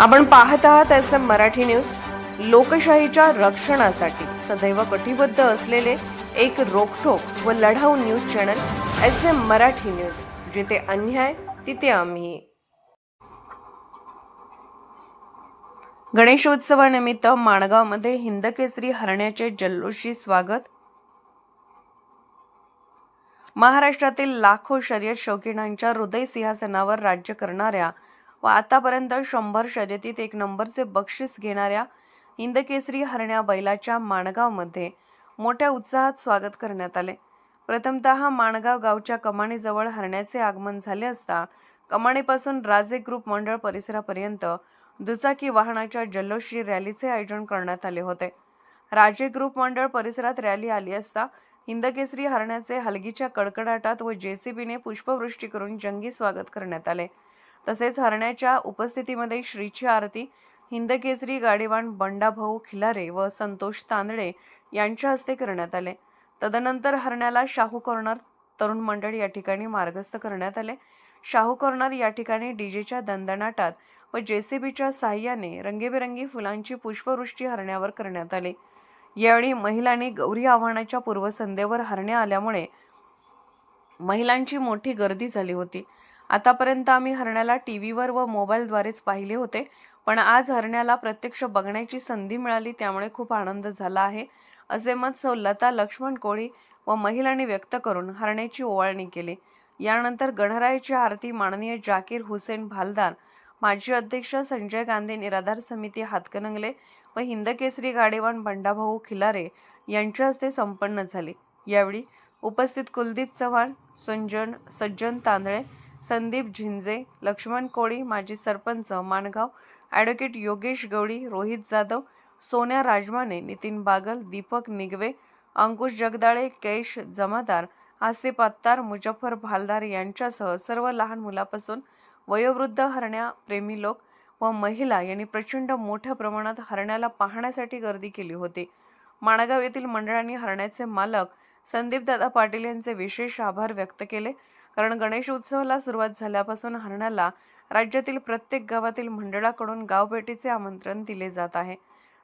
आपण पाहत आहात एस एम मराठी न्यूज. लोकशाहीच्या रक्षणासाठी सदैव कटिबद्ध असलेले एक रोखोक व लढाऊ news channel S M Marathi news. जिथे अन्याय तिथे आम्ही. गणेशोत्सवानिमित्त माणगावमध्ये हिंदकेसरी हरण्याचे जल्लोषी स्वागत. महाराष्ट्रातील लाखो शर्यत शौकीनांच्या हृदय सिंहासनावर राज्य करणाऱ्या व आतापर्यंत शंभर शर्यतीत एक नंबरचे बक्षीस घेणाऱ्या हिंदकेसरी हरण्या बैलाच्या माणगावमध्ये मोठ्या उत्साहात स्वागत करण्यात आले. प्रथमतः माणगाव गावच्या कमानीजवळ हरण्याचे आगमन झाले असता कमानीपासून राजे ग्रुप मंडळ परिसरापर्यंत दुचाकी वाहनाच्या जल्लोषी रॅलीचे आयोजन करण्यात आले होते. राजे ग्रुप मंडळ परिसरात रॅली आली असता हिंदकेसरी हरण्याचे हलगीच्या कडकडाटात व जेसीबीने पुष्पवृष्टी करून जंगी स्वागत करण्यात आले. तसेच हरण्याच्या उपस्थितीमध्ये श्रीची आरती हिंदकेसरी गाडीवान बंडाभाऊ खिलारे व संतोष तांदळे यांच्या हस्ते करण्यात आले. तदनंतर हरण्याला शाहू कॉर्नर तरुण मंडळ या ठिकाणी मार्गस्थ करण्यात आले. शाहू कॉर्नर या ठिकाणी डीजेच्या दंदनाटात व जेसीबीच्या साह्याने रंगीबेरंगी फुलांची पुष्पवृष्टी हरण्यावर करण्यात आली. यावेळी महिलांनी गौरी आव्हानाच्या पूर्वसंध्येवर हरण्या आल्यामुळे महिलांची मोठी गर्दी झाली होती. आतापर्यंत आम्ही हरण्याला टी व्हीवर व मोबाईलद्वारेच पाहिले होते. पण आज हरण्याला प्रत्यक्ष बघण्याची संधी मिळाली त्यामुळे खूप आनंद झाला आहे. असे मत सौ लता लक्ष्मण कोळी व महिलांनी व्यक्त करून हरण्याची ओवाळणी केली. यानंतर गणरायाची आरती माननीय जाकीर हुसेन भालदार माजी अध्यक्ष संजय गांधी निराधार समिती हातकणंगले व हिंदकेसरी गाडेवान बंडाभाऊ खिलारे यांच्या हस्ते संपन्न झाले. यावेळी उपस्थित कुलदीप चव्हाण संजन सज्जन तांदळे संदीप झिंजे लक्ष्मण कोळी माजी सरपंच माणगाव ॲडव्होकेट योगेश गवळी रोहित जाधव सोन्या राजमाने नितीन बागल दीपक निगवे अंकुश जगदाळे कैश जमादार आसिफ अत्तार मुजफ्फर भालदार यांच्यासह सर्व लहान मुलापासून वयोवृद्ध हरण्या प्रेमी लोक व महिला यांनी प्रचंड मोठ्या प्रमाणात हरण्याला पाहण्यासाठी गर्दी केली होती. माणगाव येथील मंडळांनी हरण्याचे मालक संदीपदादा पाटील यांचे विशेष आभार व्यक्त केले. कारण गणेश उत्सवाला सुरुवात झाल्यापासून हरणाला राज्यातील प्रत्येक गावातील मंडळाकडून गावभेटीचे आमंत्रण दिले जात आहे.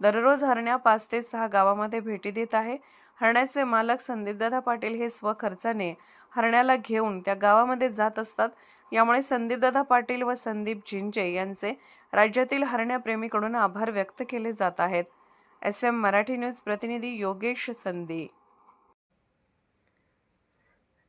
दररोज हरण्या पाच ते सहा गावामध्ये भेटी देत आहे. हरण्याचे मालक संदीपदादा पाटील हे स्वखर्चाने हरण्याला घेऊन त्या गावामध्ये जात असतात. यामुळे संदीपदादा पाटील व संदीप झिंजे यांचे राज्यातील हरण्याप्रेमीकडून आभार व्यक्त केले जात आहेत. एस एम मराठी न्यूज प्रतिनिधी योगेश संदी